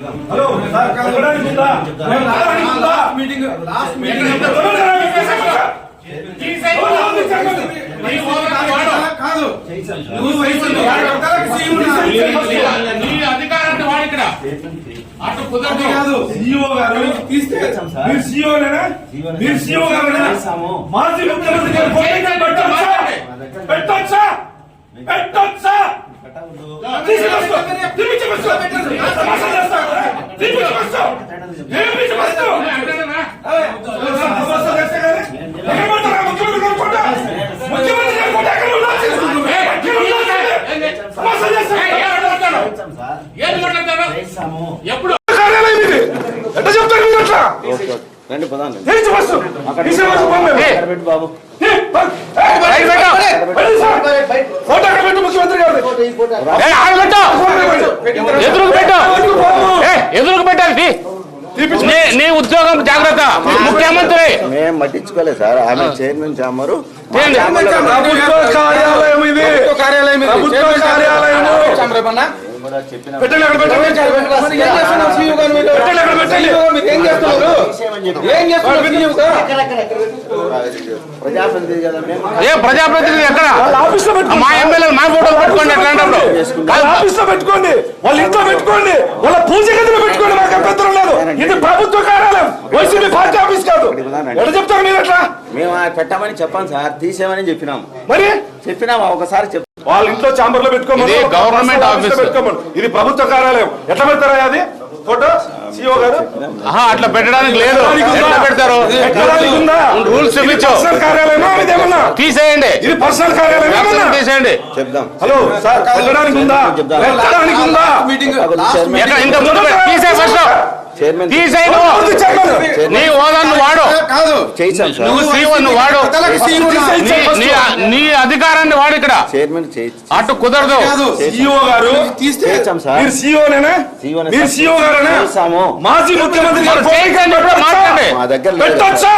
Hello sir కలవడానికి ఉందా మేము రావడానికి ఉందా మీటింగ్ లాస్ట్ మీటింగ్ కాదు నువ్వు వయసు నీ అధికారాన్ని వాడు ఇక్కడ అటు కుదరదు కాదు సీఈఓ గారు తీస్తే మీరు నేనా మీరు ముఖ్యమంత్రి గారు ఫోటో పెట్టొచ్చా పెట్టొచ్చా పెట్టొచ్చా? ఎప్పుడు ఎట్లా చెప్తారు మీరు అట్లా రండి పదాం తెలిసి వస్తు తీసే వస్తు పంపే పెట్టు బాబు ఫోటో అక్కడ పెట్టు ముఖ్యమంత్రి గారు ఎదురుకు పెట్టు. ఏ, ఎదురుకు పెట్టాలి. నీ నీ ఉద్యోగం జాగ్రత్త. ముఖ్యమంత్రి. మేము పట్టించుకోలేదు సార్. ఆమె చైర్మన్ చామరు పెట్టండి అక్కడ పెట్టండి? పెట్టండి అక్కడ పెట్టండి. ఏం చేస్తున్నారు? ఏం చేస్తున్నారు? ప్రజాప్రతినిధి ఎక్కడ? మా ఫోటోలు పెట్టుకోండి ఆఫీస్లో పెట్టుకోండి. వాళ్ళ ఇంట్లో పెట్టుకోండి. వాళ్ళ పూజ గదిలో పెట్టుకోండి. మాకు అభ్యంతరం లేదు. ఇది ప్రభుత్వ కార్యాలయం. వైసీపీ పార్టీ ఆఫీస్ కాదు. ఎట్లా చెప్తారు మీరు ఎట్లా? మేము పెట్టమని చెప్పాం సార్. తీసేయమని చెప్పినాం. మరి? చెప్పినామా ఒకసారి చెప్ వాళ్ళ ఇంట్లో చాంబర్లో పెట్టుకోమని గవర్నమెంట్ ఆఫీస్. పెట్టుకోమని. ఇది ప్రభుత్వ కార్యాలయం. ఎట్లా పెడతారా అది? అట్లా పెట్టడానికి లేదు. ఎట్లా పెడతారు? రూల్స్ తీసేయండి. ఇది పర్సనల్ కార్యాలయం? తీసేయండి. చెప్దాం. హలో సార్ వెళ్ళడానికి ఉందా. వెళ్ళడానికి ఉందా? మీటింగ్ ఇంత ముందు తీసేయ్ ఫస్ట్ చైర్మన్. నీ హోదా నువ్వు వాడు నువ్వు సీఓ నువ్వు వాడు. గారు. నీ- నీ అధికారాన్ని వాడు ఇక్కడ. చైర్మన్ అటు కుదరదు. కాదు సిఇఓ గారు తీస్తే చేయించాం సార్. మీరు సిఇఓ నేనా? CEO నే మీరు. సిఇఓ గారేనా. మాజీ ముఖ్యమంత్రి మాట్లాడండి. మా దగ్గర. పెట్టొచ్చా?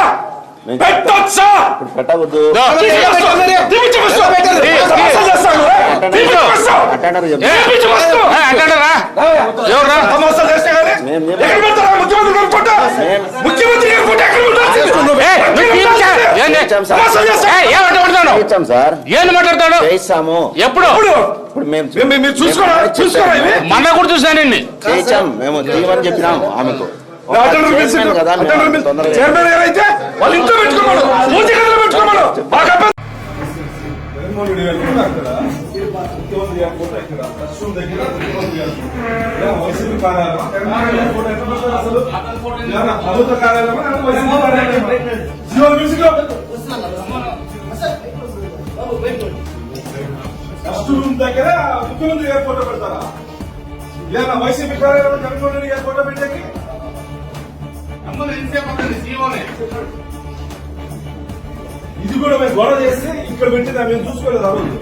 పెట్టొచ్చా? ఇప్పుడు పెట్టవద్దు దో. తీసుకొస్తూ, తీపిచ్చుకొస్తూ. తీ- తమాషా చేస్తాను, రా. తీపిచ్చుకొస్తూ. అటెండర్ ఏ, చెప్తాం తీపిచ్చుకొస్తూ. ఏ, అంటాడరా ఎవర్రా తమాషా చేస్తే కానీ మేము చెప్పాం. ఎక్కడ పెడతారా? ముఖ్యమంత్రి ముఖ్యమంత్రి చేయించాం సార్. ఏ, మాట్లాడతాడు చేయిస్తాము ఎప్పుడు ఇప్పుడు ఇప్పుడు మేము మీరు చూసుకోరా చూసుకోరా ఇవి మన కూడా చూసాను నిన్ను చేయించాం మేము తీయమని చెప్పినాం ఆమెకు కదా చైర్మన్ గారు అయితే వాళ్ళ ఇంట్లో పెట్టుకోమను పూజ గదిలో పెట్టుకోమను మాకు అభ్యంతరం- జగన్మోహన్ రెడ్డి గారు కూడా అక్కడ ముఖ్యమంత్రి దగ్గర ముఖ్యమంత్రి గారి ఫోటో పెడతారా? ఏమన్నా వైసీపీ కార్యాలయం జగన్మోహన్ రెడ్డి గారి ఫోటో పెట్టేకి? సీఓనే ఇది కూడా మేము గొడవ చేసి ఇక్కడ పెట్టినా మేము చూసుకోలేదు ఆ రోజు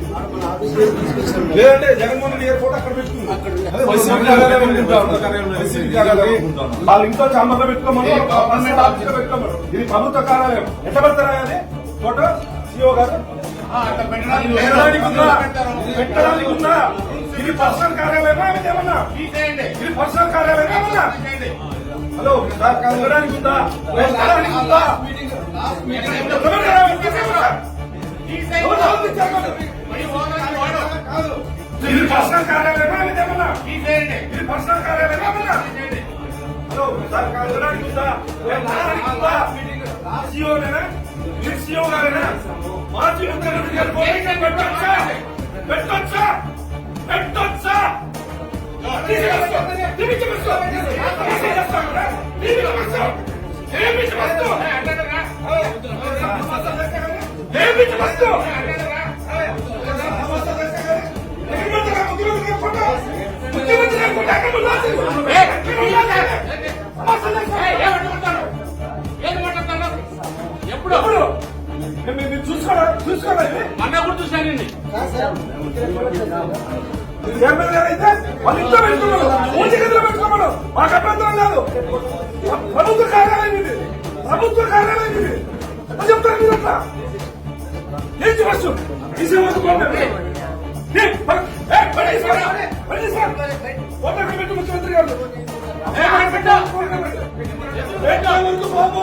లేదంటే జగన్మోహన్ రెడ్డి గారి ఫోటో అక్కడ పెట్టుకుంది అదే వైసీపీ కార్యాలయం అనుకుంటాం. వైసీపీ కార్యాలయం అనుకుంటాం. వాళ్ళ ఇంట్లో చాంబర్లో పెట్టుకోమని పెట్టుకోమని ఇది ప్రభుత్వ కార్యాలయం. ఎట్లా పెడతారా అది? ఫోటో? సిఓ గారు? అట్లా పెట్టడానికి ఉందా? ఇది పర్సనల్ కార్యాలయమా? ఏమన్నా? ఇది పర్సనల్ కార్యాలయం ఏమన్నా? హలో ఉందా? ఉందా? ఇది పర్సనల్ కార్యాలయమా? ఏమన్నా? ఇది పర్సనల్ ఏమన్నా? హలో ఉందా? ఉందా? సిఓ నేనా మీరు సిఓ గారేనా మాజీ ముఖ్యమంత్రి గారు పోలీసులు పెట్టొచ్చా అన్న కూడా చూసాను చైర్మన్ గారు అయితే వాళ్ళ ఇంట్లో పెట్టుకోమను పూజ గదిలో పెట్టుకోమను. మాకు అభ్యంతరం కాదు. ప్రభుత్వ కార్యాలయం ఇది. ప్రభుత్వ కార్యాలయం ఇది. ఎట్లా చెప్తారు మీరు అట్లా? ఏం ముఖ్యమంత్రి గారు? బాబు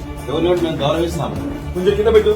గవర్నమెంట్ మేము గౌరవిస్తాం కొంచెం కింద పెట్టు.